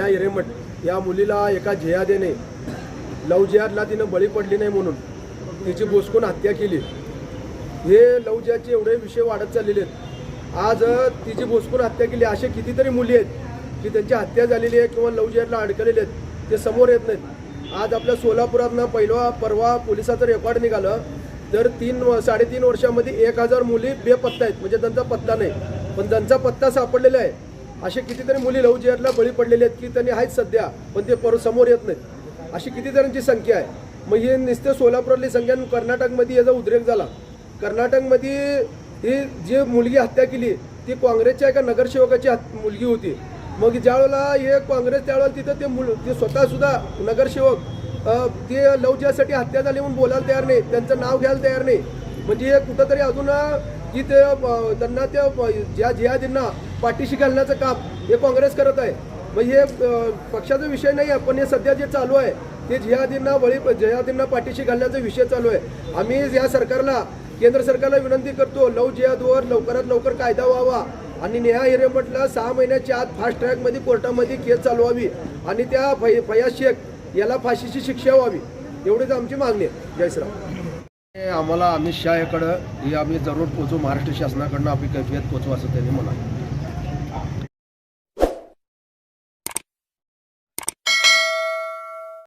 हिरेमठ या मुलीला एका जिहादेने लव जिहादला तिनं बळी पडली नाही म्हणून तिची बोसकून हत्या केली. हे लव जिहादचे एवढे विषय वाढत चाललेले आहेत. आज तिची बोसकून हत्या केली असे कितीतरी मुली आहेत की त्यांची हत्या झालेली आहे किंवा लव जिहादला अडकलेले आहेत ते समोर येत नाहीत. आज आपल्या सोलापुरातनं पहिला परवा पोलिसाचं रेकॉर्ड निघालं तर तीन साडेतीन वर्षामध्ये एक हजार मुली बेपत्ता आहेत. म्हणजे त्यांचा पत्ता नाही. पण त्यांचा पत्ता सापडलेला आहे. असे कितीतरी मुली लव जिहादला बळी पडलेले आहेत की त्यांनी आहेत सध्या पण ते परत समोर येत नाहीत. अशी कितीतऱ्यांची संख्या आहे. मग हे नुसते सोलापूरातली संख्या कर्नाटकमध्ये याचा उद्रेक झाला. कर्नाटकमध्ये ही जी मुलगी हत्या केली ती काँग्रेसच्या एका नगरसेवकाची हत- मुलगी होती. मग ज्यावेळेला हे काँग्रेस त्यावेळेला तिथं ते मुल ते स्वतःसुद्धा नगरसेवक ते लव हत्या झाली म्हणून बोलायला तयार नाही. त्यांचं नाव घ्यायला तयार नाही. म्हणजे हे कुठंतरी अजून की ते त्यांना त्या ज्या जिहादींना पाठीशी घालण्याचं काम हे काँग्रेस करत आहे. मग हे पक्षाचा विषय नाही आहे पण हे सध्या जे चालू आहे ते जिहादींना बळी जिहादींना पाठीशी घालण्याचा विषय चालू आहे. आम्ही या सरकारला केंद्र सरकारला विनंती करतो लव जिहादवर लवकरात लवकर कायदा व्हावा आणि नेहा हिरेमठला सहा महिन्याच्या आत फास्ट ट्रॅकमध्ये कोर्टामध्ये केस चालवावी आणि त्या फया शेख याला फाशीची शिक्षा व्हावी. एवढीच आमची मागणी आहे. जय आम्हाला अमित शहा याकडं ही आम्ही जरूर पोचू महाराष्ट्र शासनाकडनं आपली कैफियत पोचू असं त्यांनी म्हणाले.